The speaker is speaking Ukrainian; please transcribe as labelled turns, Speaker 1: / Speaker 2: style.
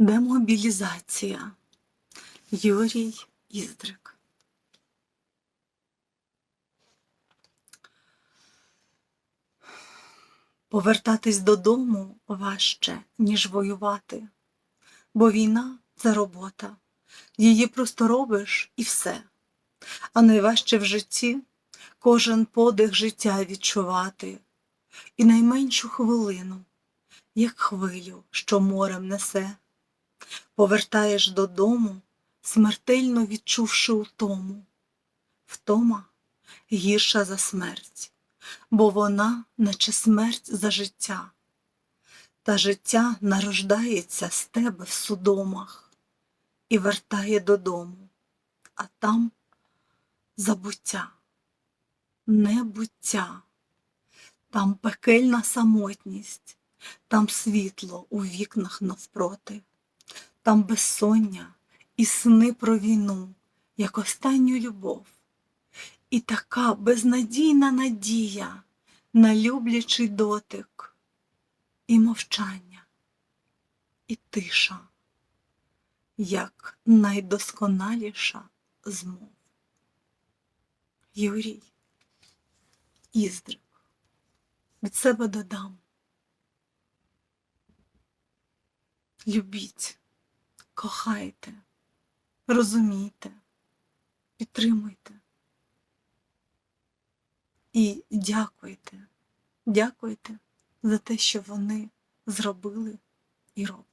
Speaker 1: Демобілізація. Юрій Іздрик. Повертатись додому важче, ніж воювати, бо війна це робота. Її просто робиш і все. А найважче в житті кожен подих життя відчувати, і найменшу хвилину, як хвилю, що морем несе. Повертаєш додому, смертельно відчувши утому. Втома гірша за смерть, бо вона, наче смерть за життя. Та життя нарождається з тебе в судомах і вертає додому, а там забуття, небуття, там пекельна самотність, там світло у вікнах навпроти, там безсоння і сни про війну, як останню любов, і така безнадійна надія на люблячий дотик, і мовчання, і тиша, як найдосконаліша змов. Юрій Іздрик. Від себе додам. Любіть, кохайте, розумійте, підтримуйте. І дякуйте, дякуйте за те, що вони зробили і роблять.